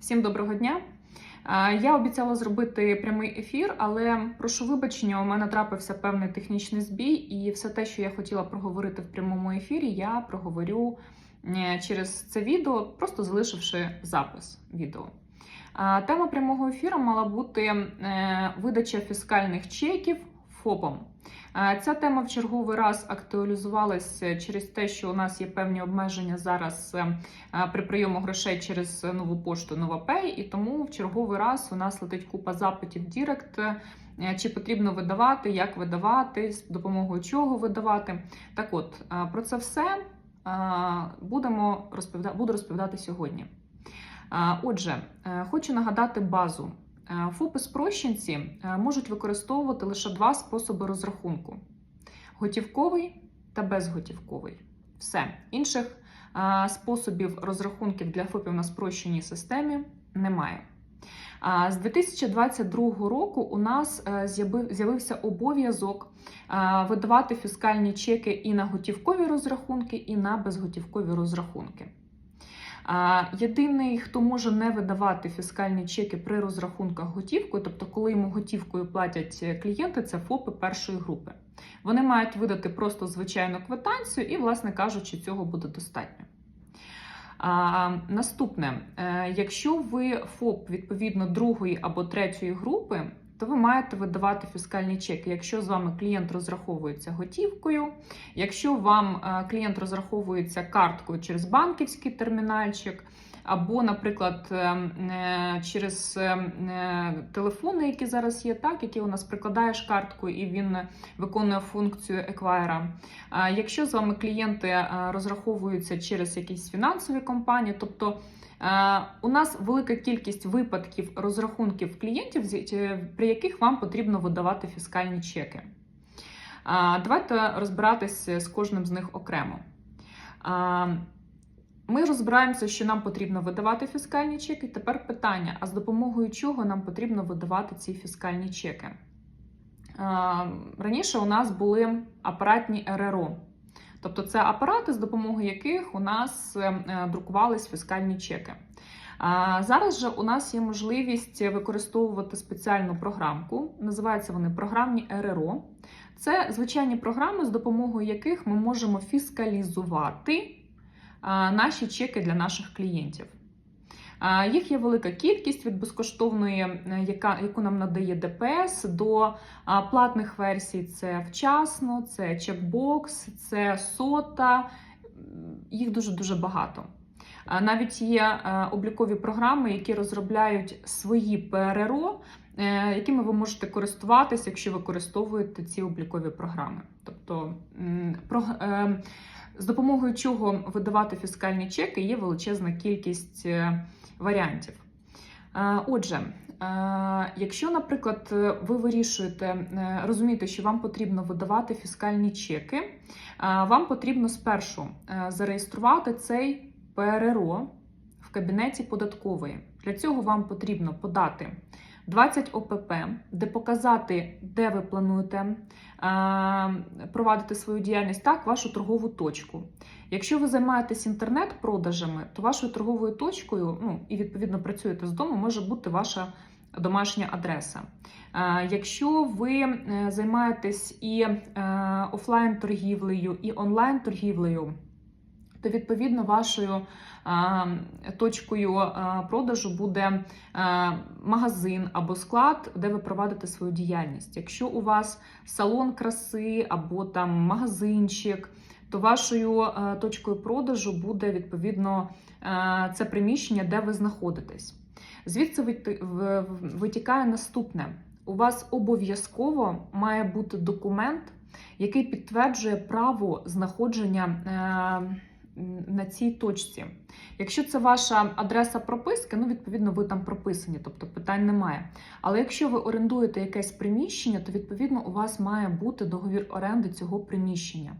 Всім доброго дня. Я обіцяла зробити прямий ефір, але прошу вибачення, у мене трапився певний технічний збій, і все те, що я хотіла проговорити в прямому ефірі, я проговорю через це відео, просто залишивши запис відео. Тема прямого ефіру мала бути е, видача фіскальних чеків ФОПом. Е, Ця тема в черговий раз актуалізувалася через те, що у нас є певні обмеження зараз е, е, при прийому грошей через нову пошту NovaPay, і тому в черговий раз у нас летить купа запитів Дірект, е, чи потрібно видавати, як видавати, з допомогою чого видавати. Так от, е, про це все е, будемо розповідати, буду розповідати сьогодні. Е, Отже, е, хочу нагадати базу. Е, ФОПи спрощенці е, можуть використовувати лише два способи розрахунку: готівковий та безготівковий. Все. Інших е, способів розрахунків для ФОПів на спрощеній системі немає. З 2022 року у нас з'явився обов'язок видавати фіскальні чеки і на готівкові розрахунки, і на безготівкові розрахунки. Єдиний, хто може не видавати фіскальні чеки при розрахунках готівкою, тобто, коли йому готівкою платять е, клієнти, це ФОПи першої групи. Вони мають видати просто звичайну квитанцію, і, власне кажучи, цього буде достатньо. А, наступне, е, якщо ви ФОП відповідно другої або третьої групи, то ви маєте видавати фіскальні чеки. Якщо з вами клієнт розраховується готівкою, якщо вам е, клієнт розраховується карткою через банківський термінальчик, або, наприклад, е, е, через телефони, які зараз є, так, які у нас прикладаєш картку і він виконує функцію еквайра. Якщо з вами клієнти розраховуються через якісь фінансові компанії, тобто у нас велика кількість випадків розрахунків клієнтів, е, при яких вам потрібно видавати фіскальні чеки. Давайте розбиратися з кожним з них окремо. Ми розбираємося, що нам потрібно видавати фіскальні чеки. Тепер питання: а з допомогою чого нам потрібно видавати ці фіскальні чеки? Раніше у нас були апаратні РРО. Тобто це апарати, з допомогою яких у нас е, е, друкувались фіскальні чеки. Зараз же у нас є можливість використовувати спеціальну програмку. Називаються вони програмні РРО. Це звичайні програми, з допомогою яких ми можемо фіскалізувати наші чеки для наших клієнтів. Їх є велика кількість від безкоштовної, е, яка, яку нам надає ДПС, до платних версій: це вчасно, це чекбокс, це сота. Їх дуже дуже багато. Навіть є е, облікові програми, які розробляють свої ПРРО, е, якими ви можете користуватися, якщо використовуєте ці облікові програми. Тобто, з допомогою чого видавати фіскальні чеки, є величезна кількість е, варіантів. Е, Отже, е, якщо, наприклад, ви вирішуєте розумієте, що вам потрібно видавати фіскальні чеки, вам потрібно спершу зареєструвати цей ПРРО в кабінеті податкової. Для цього вам потрібно подати 20 ОПП, де показати, де ви плануєте е, провадити свою діяльність, так, вашу торгову точку. Якщо ви займаєтесь інтернет-продажами, то вашою торговою точкою, ну і відповідно працюєте з дому, може бути ваша домашня адреса. Е, Якщо ви е, займаєтесь і офлайн-торгівлею, і онлайн-торгівлею, то відповідно вашою точкою продажу буде магазин або склад, де ви проводите свою діяльність. Якщо у вас салон краси або там магазинчик, то вашою точкою продажу буде відповідно це приміщення, де ви знаходитесь. Звідси витікає наступне: у вас обов'язково має бути документ, який підтверджує право знаходження. На цій точці. Якщо це ваша адреса прописки, ну відповідно ви там прописані, тобто питань немає. Але якщо ви орендуєте якесь приміщення, то відповідно у вас має бути договір оренди цього приміщення.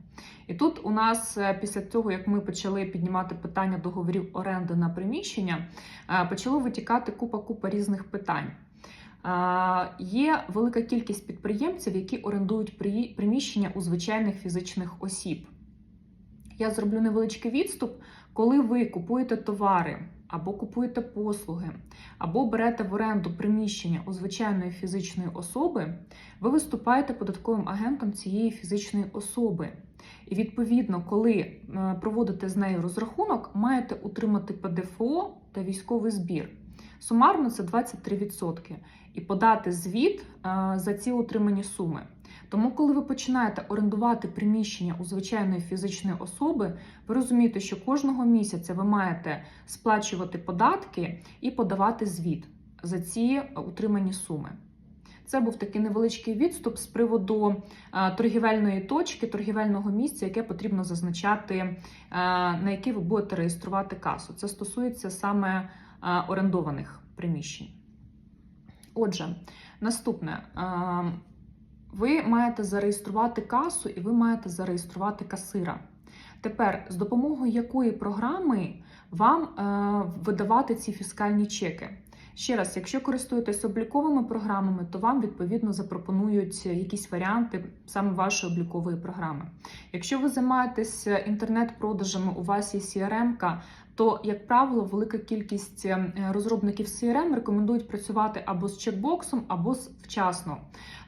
І тут у нас е, після того, як ми почали піднімати питання договорів оренди на приміщення, е, почало витікати купа-купа різних питань. Е, Є велика кількість підприємців, які орендують приміщення у звичайних фізичних осіб. Я зроблю невеличкий відступ. Коли ви купуєте товари або купуєте послуги, або берете в оренду приміщення у звичайної фізичної особи, ви виступаєте податковим агентом цієї фізичної особи. І відповідно, коли е, проводите з нею розрахунок, маєте утримати ПДФО та військовий збір. Сумарно це 23%. І подати звіт е, за ці утримані суми. Тому, коли ви починаєте орендувати приміщення у звичайної фізичної особи, ви розумієте, що кожного місяця ви маєте сплачувати податки і подавати звіт за ці утримані суми. Це був такий невеличкий відступ з приводу е, торгівельної точки, торгівельного місця, яке потрібно зазначати, е, на який ви будете реєструвати касу. Це стосується саме е, орендованих приміщень. Отже, наступне. Е, ви маєте зареєструвати касу і ви маєте зареєструвати касира. Тепер, з допомогою якої програми вам е, видавати ці фіскальні чеки? Ще раз, якщо користуєтесь обліковими програмами, то вам відповідно запропонують якісь варіанти саме вашої облікової програми. Якщо ви займаєтесь інтернет-продажами, у вас є CRM, то, як правило, велика кількість е, розробників CRM рекомендують працювати або з чекбоксом, або з вчасно,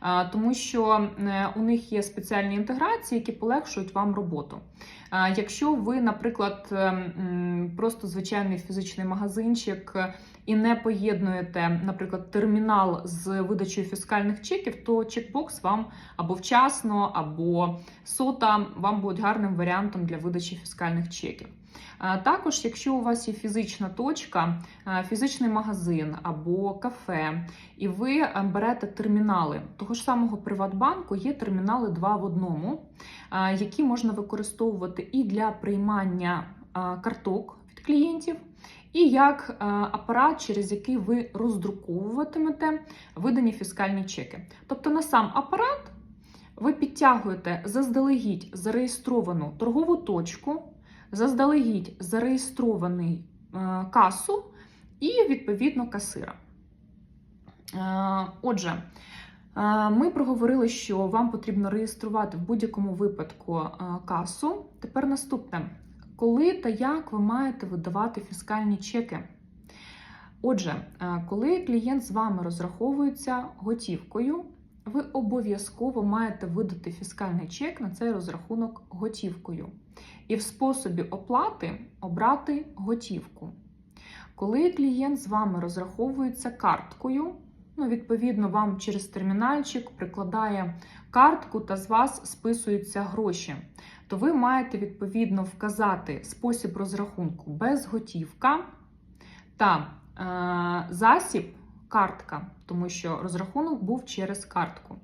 Е, тому що е, у них є спеціальні інтеграції, які полегшують вам роботу. Якщо ви, наприклад, е, просто звичайний фізичний магазинчик і не поєднуєте, наприклад, термінал з видачею фіскальних чеків, то чекбокс вам або вчасно, або сота вам будуть гарним варіантом для видачі фіскальних чеків. Також, якщо у вас є фізична точка, фізичний магазин або кафе, і ви е, берете термінали того ж самого Приватбанку, є термінали два в одному, які можна використовувати і для приймання карток від клієнтів, і як е, апарат, через який ви роздруковуватимете видані фіскальні чеки. Тобто на сам апарат ви підтягуєте заздалегідь зареєстровану торгову точку, заздалегідь зареєстрований е, касу і відповідно касира. Е, Отже, ми проговорили, що вам потрібно реєструвати в будь-якому випадку касу. Тепер наступне: коли та як ви маєте видавати фіскальні чеки? Отже, е, коли клієнт з вами розраховується готівкою, ви обов'язково маєте видати фіскальний чек на цей розрахунок готівкою. І в способі оплати обрати готівку. Коли клієнт з вами розраховується карткою, ну, відповідно, вам через термінальчик прикладає картку та з вас списуються гроші, то ви маєте відповідно вказати спосіб розрахунку без готівка та е, засіб картка, тому що розрахунок був через картку.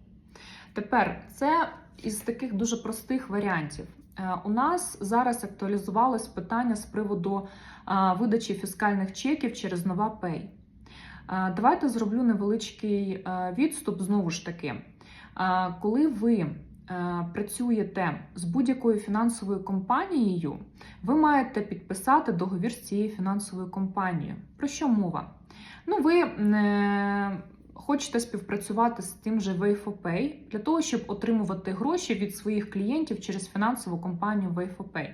Тепер це із таких дуже простих варіантів. Е, У нас зараз актуалізувалось питання з приводу е, видачі фіскальних чеків через Нова Pay. Е, Давайте зроблю невеличкий відступ знову ж таки. Коли ви працюєте з будь-якою фінансовою компанією, ви маєте підписати договір з цією фінансовою компанією. Про що мова? Ну, ви е, хочете співпрацювати з тим же Wayfopay для того, щоб отримувати гроші від своїх клієнтів через фінансову компанію Wayfopay.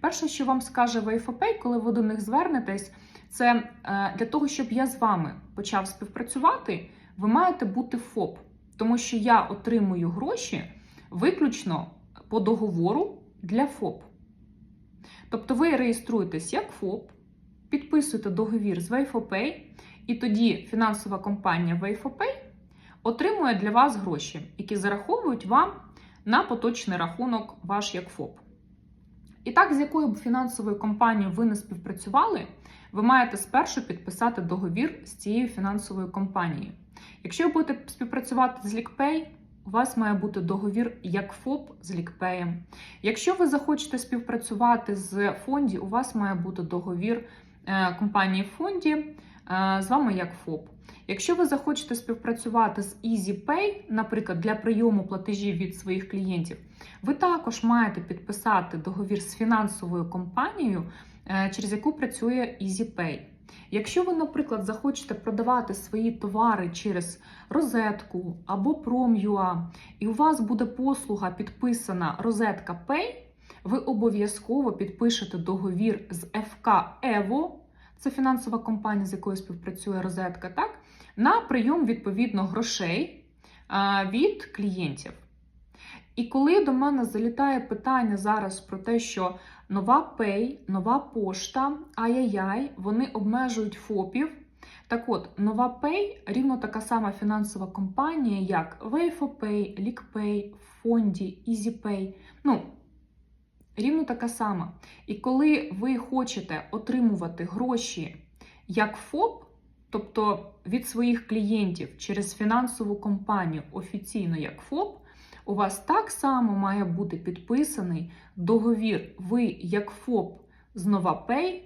Перше, що вам скаже Wayfopay, коли ви до них звернетесь, це е, для того, щоб я з вами почав співпрацювати, ви маєте бути ФОП, тому що я отримую гроші виключно по договору для ФОП. Тобто ви реєструєтесь як ФОП, підписуєте договір з Wayfopay, і тоді фінансова компанія Wayfopay отримує для вас гроші, які зараховують вам на поточний рахунок ваш як ФОП. І так, з якою б фінансовою компанією ви не співпрацювали, ви маєте спершу підписати договір з цією фінансовою компанією. Якщо ви будете співпрацювати з LickPay, у вас має бути договір як ФОП з LickPay. Якщо ви захочете співпрацювати з фонді, у вас має бути договір е, компанії фонді е, з вами як ФОП. Якщо ви захочете співпрацювати з EasyPay, наприклад, для прийому платежів від своїх клієнтів, ви також маєте підписати договір з фінансовою компанією, е, через яку працює EasyPay. Якщо ви, наприклад, захочете продавати свої товари через розетку або Prom.ua, і у вас буде послуга підписана Розетка Pay, ви обов'язково підпишете договір з FK Evo, це фінансова компанія, з якою співпрацює розетка, так, на прийом відповідно грошей від клієнтів. І коли до мене залітає питання зараз про те, що нова Pay, нова пошта, ай-яй-яй, вони обмежують ФОПів. Так от, нова Pay рівно така сама фінансова компанія, як WayFoPay, LeakPay, Фонді, EasyPay. Ну, рівно така сама. І коли ви хочете отримувати гроші як ФОП, тобто від своїх клієнтів через фінансову компанію офіційно як ФОП, у вас так само має бути підписаний договір ви як ФОП з NovaPay,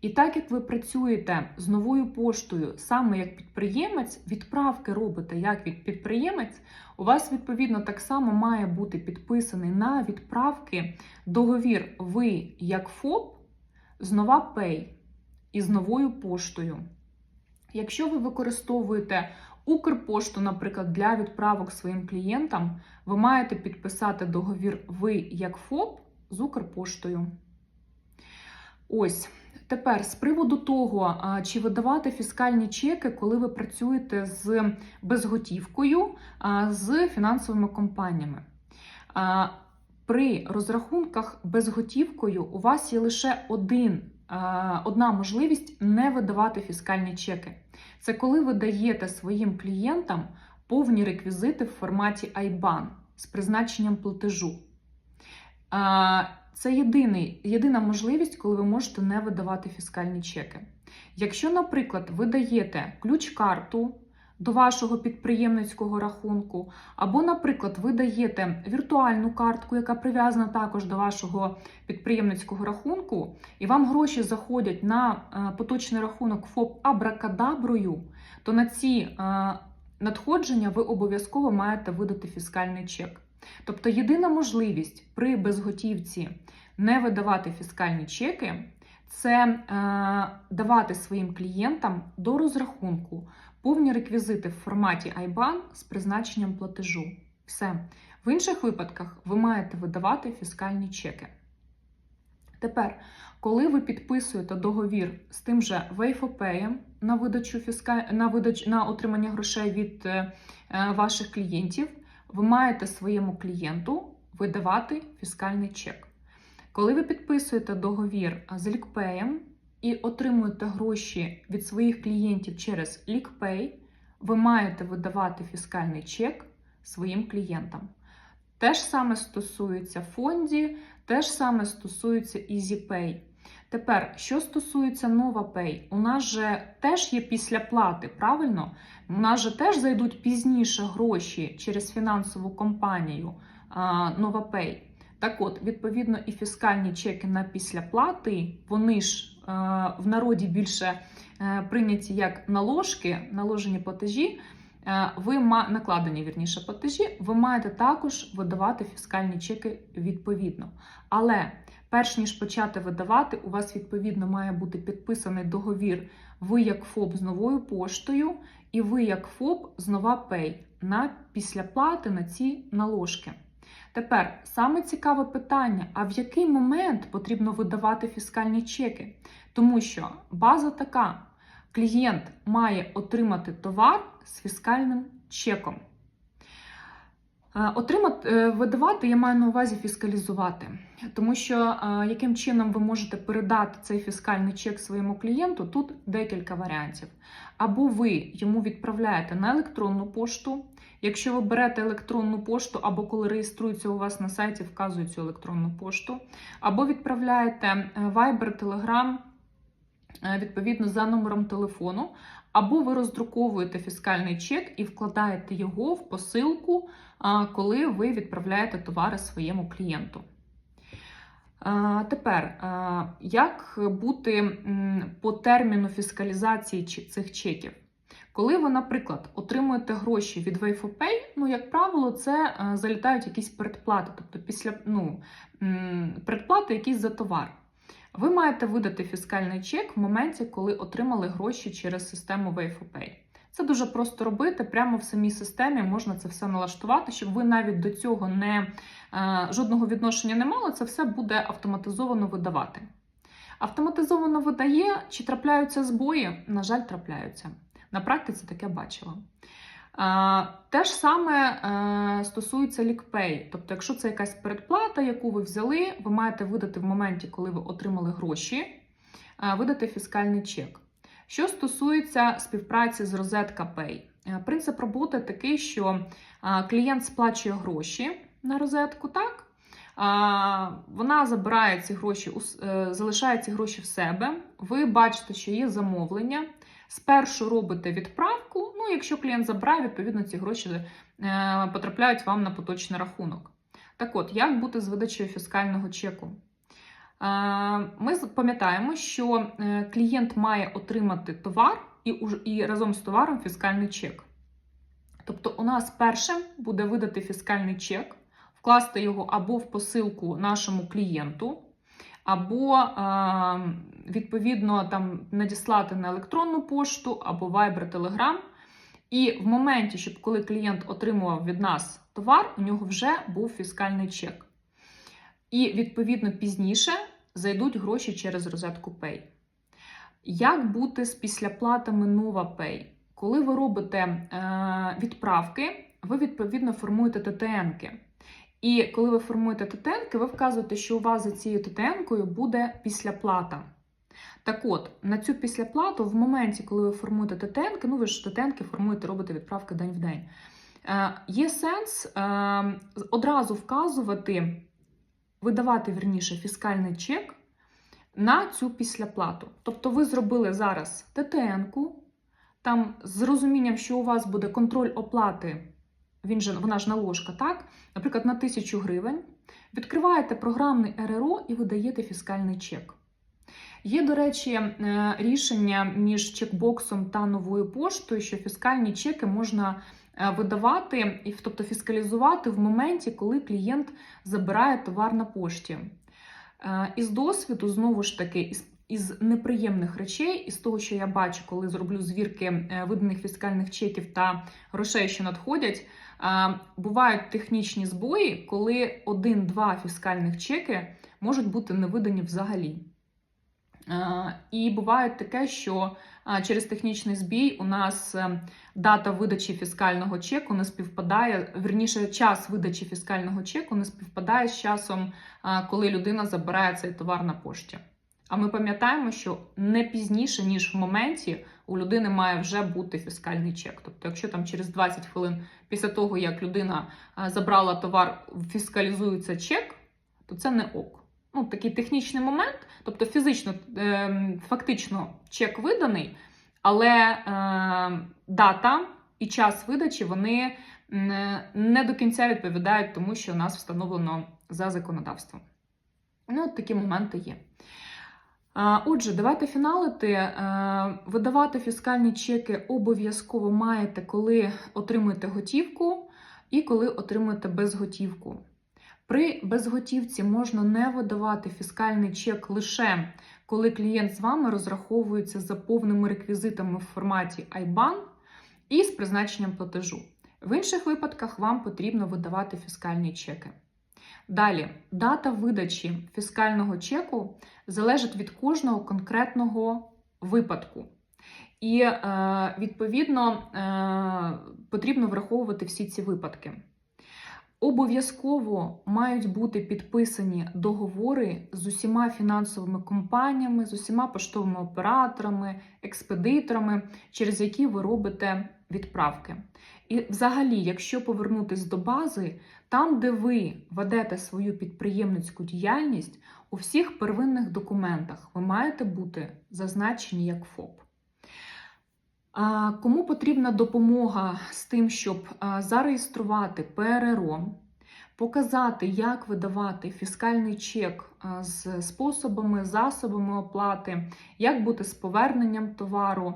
і так як ви працюєте з новою поштою саме як підприємець, відправки робите як від підприємець, у вас відповідно так само має бути підписаний на відправки договір ви як ФОП з NovaPay і з новою поштою. Якщо ви використовуєте Укрпошту, наприклад, для відправок своїм клієнтам, ви маєте підписати договір ви як ФОП з Укрпоштою. Ось. Тепер з приводу того, чи видавати фіскальні чеки, коли ви працюєте з безготівкою, з фінансовими компаніями. При розрахунках безготівкою у вас є лише один, одна можливість не видавати фіскальні чеки. Це коли ви даєте своїм клієнтам повні реквізити в форматі IBAN з призначенням платежу. Це єдиний, єдина можливість, коли ви можете не видавати фіскальні чеки. Якщо, наприклад, ви даєте ключ-карту до вашого підприємницького рахунку, або, наприклад, ви даєте віртуальну картку, яка прив'язана також до вашого підприємницького рахунку, і вам гроші заходять на е, поточний рахунок ФОП Абракадаброю, то на ці е, надходження ви обов'язково маєте видати фіскальний чек. Тобто єдина можливість при безготівці не видавати фіскальні чеки це е, давати своїм клієнтам до розрахунку повні реквізити в форматі IBAN з призначенням платежу. Все. В інших випадках ви маєте видавати фіскальні чеки. Тепер, коли ви підписуєте договір з тим же WayFoPay на видачу фіскаль... на, видач... на отримання грошей від е, е, ваших клієнтів, ви маєте своєму клієнту видавати фіскальний чек. Коли ви підписуєте договір з LeakPay і отримуєте гроші від своїх клієнтів через LeakPay, ви маєте видавати фіскальний чек своїм клієнтам. Те ж саме стосується фонді, те ж саме стосується EasyPay. Тепер, що стосується NovaPay, у нас же теж є післяплати, правильно? У нас же теж зайдуть пізніше гроші через фінансову компанію NovaPay. Так от, відповідно, і фіскальні чеки на післяплати, вони ж е, в народі більше е, прийняті як наложки, наложені платежі. Е, ви накладені вірніше платежі, ви маєте також видавати фіскальні чеки відповідно. Але перш ніж почати видавати, у вас відповідно має бути підписаний договір. Ви як ФОП з новою поштою, і ви як ФОП з нова Pay на післяплати на ці наложки. Тепер саме цікаве питання: а в який момент потрібно видавати фіскальні чеки? Тому що база така: клієнт має отримати товар з фіскальним чеком. Е, отримати, е, видавати, я маю на увазі фіскалізувати, тому що е, яким чином ви можете передати цей фіскальний чек своєму клієнту, тут декілька варіантів. Або ви йому відправляєте на електронну пошту. Якщо ви берете електронну пошту, або коли реєструється у вас на сайті, вказує цю електронну пошту, або відправляєте Viber, Telegram, відповідно за номером телефону, або ви роздруковуєте фіскальний чек і вкладаєте його в посилку, коли ви відправляєте товари своєму клієнту. Тепер, як бути по терміну фіскалізації цих чеків? Коли ви, наприклад, отримуєте гроші від WayFoPay, ну, як правило, це залітають якісь передплати, тобто після ну, передплати якісь за товар. Ви маєте видати фіскальний чек в моменті, коли отримали гроші через систему WayFoPay. Це дуже просто робити. Прямо в самій системі можна це все налаштувати, щоб ви навіть до цього не, е, жодного відношення не мали, це все буде автоматизовано видавати. Автоматизовано видає, чи трапляються збої? На жаль, трапляються. На практиці таке бачила. Те ж саме е, стосується лікпей. Тобто, якщо це якась передплата, яку ви взяли, ви маєте видати в моменті, коли ви отримали гроші, е, видати фіскальний чек. Що стосується співпраці з Розетка Pay, Е, принцип роботи такий, що клієнт сплачує гроші на розетку, так? Вона забирає ці гроші, залишає ці гроші в себе. Ви бачите, що є замовлення. Спершу робите відправку. Ну, якщо клієнт забирає, відповідно ці гроші е, потрапляють вам на поточний рахунок. Так от, як бути з видачею фіскального чеку? Е, Ми пам'ятаємо, що е, клієнт має отримати товар і разом з товаром фіскальний чек. Тобто, у нас першим буде видати фіскальний чек, вкласти його або в посилку нашому клієнту, або е, відповідно там надіслати на електронну пошту, або Viber, Telegram. І в моменті, щоб коли клієнт отримував від нас товар, у нього вже був фіскальний чек. І відповідно пізніше зайдуть гроші через розетку Pay. Як бути з післяплатами Nova Pay? Коли ви робите е, відправки, ви відповідно формуєте ТТНки. І коли ви формуєте ТТНки, ви вказуєте, що у вас за цією ТТНкою буде післяплата. Так от, на цю післяплату, в моменті, коли ви формуєте ТТНки, ну ви ж ТТНки формуєте, робите відправки день в день. Е, є сенс е, одразу вказувати, видавати вірніше фіскальний чек на цю післяплату. Тобто ви зробили зараз ТТНку, там з розумінням, що у вас буде контроль оплати, він же, вона ж наложка, так? Наприклад, на 1000 гривень. Відкриваєте програмний РРО і видаєте фіскальний чек. Є, до речі, е, рішення між чекбоксом та новою поштою, що фіскальні чеки можна е, видавати, тобто фіскалізувати в моменті, коли клієнт забирає товар на пошті. Е, Із досвіду, знову ж таки, із, із неприємних речей, із того, що я бачу, коли зроблю звірки е, виданих фіскальних чеків та грошей, що надходять, бувають технічні збої, коли один-два фіскальних чеки можуть бути не видані взагалі. І буває таке, що через технічний збій у нас е, дата видачі фіскального чеку не співпадає, верніше, час видачі фіскального чеку не співпадає з часом, коли людина забирає цей товар на пошті. А ми пам'ятаємо, що не пізніше, ніж в моменті, у людини має вже бути фіскальний чек. Тобто, якщо там через 20 хвилин після того, як людина забрала товар, фіскалізується чек, то це не ок. Ну, такий технічний момент, тобто фізично, е, фактично чек виданий, але е, дата і час видачі вони не до кінця відповідають тому, що у нас встановлено за законодавством. Ну, от такі моменти є. Отже, давайте фіналити. Е, Видавати фіскальні чеки обов'язково маєте, коли отримуєте готівку і коли отримуєте безготівку. При безготівці можна не видавати фіскальний чек лише коли клієнт з вами розраховується за повними реквізитами в форматі IBAN і з призначенням платежу. В інших випадках вам потрібно видавати фіскальні чеки. Далі, дата видачі фіскального чеку залежить від кожного конкретного випадку. І, е, відповідно, е, потрібно враховувати всі ці випадки. Обов'язково мають бути підписані договори з усіма фінансовими компаніями, з усіма поштовими операторами, експедиторами, через які ви робите відправки. І, взагалі, якщо повернутись до бази, там, де ви ведете свою підприємницьку діяльність, у всіх первинних документах ви маєте бути зазначені як ФОП. А, Кому потрібна допомога з тим, щоб зареєструвати ПРРО, показати, як видавати фіскальний чек з способами, засобами оплати, як бути з поверненням товару,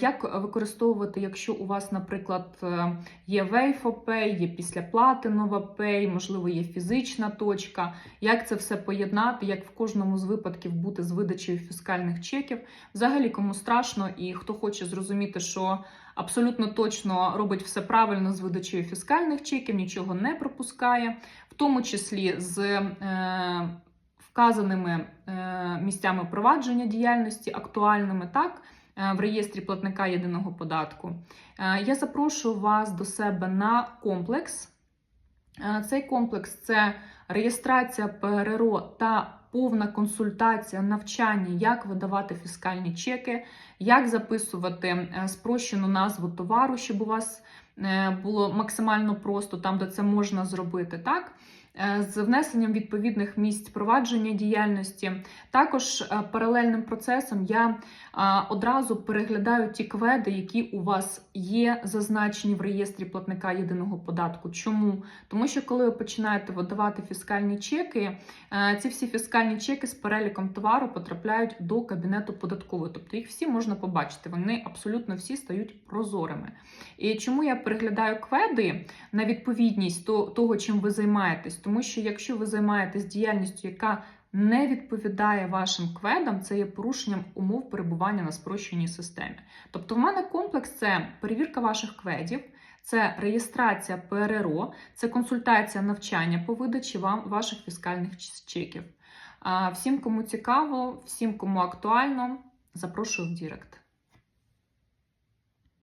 як використовувати, якщо у вас, наприклад, е, є Wayfo є післяплати NovaPay, можливо, є фізична точка, як це все поєднати, як в кожному з випадків бути з видачею фіскальних чеків. Взагалі, кому страшно і хто хоче зрозуміти, що абсолютно точно робить все правильно з видачею фіскальних чеків, нічого не пропускає, в тому числі з е, вказаними е, місцями провадження діяльності, актуальними, так, е, в реєстрі платника єдиного податку. Я запрошую вас до себе на комплекс. Цей комплекс це реєстрація ПРРО та повна консультація, навчання, як видавати фіскальні чеки, як записувати е, спрощену назву товару, щоб у вас е, було максимально просто там, де це можна зробити, так? Е, З внесенням відповідних місць провадження діяльності. Також е, паралельним процесом я одразу переглядаю ті кведи, які у вас є зазначені в реєстрі платника єдиного податку. Чому? Тому що коли ви починаєте видавати фіскальні чеки, е, ці всі фіскальні чеки з переліком товару потрапляють до кабінету податкової. Тобто їх всі можна побачити. Вони абсолютно всі стають прозорими. І чому я переглядаю кведи на відповідність то- того, чим ви займаєтесь? Тому що якщо ви займаєтесь діяльністю, яка не відповідає вашим кведам, це є порушенням умов перебування на спрощеній системі. Тобто, в мене комплекс це перевірка ваших кведів, це реєстрація ПРРО, це консультація навчання по видачі вам ваших фіскальних чеків. Всім, кому цікаво, всім, кому актуально, запрошую в Дірект.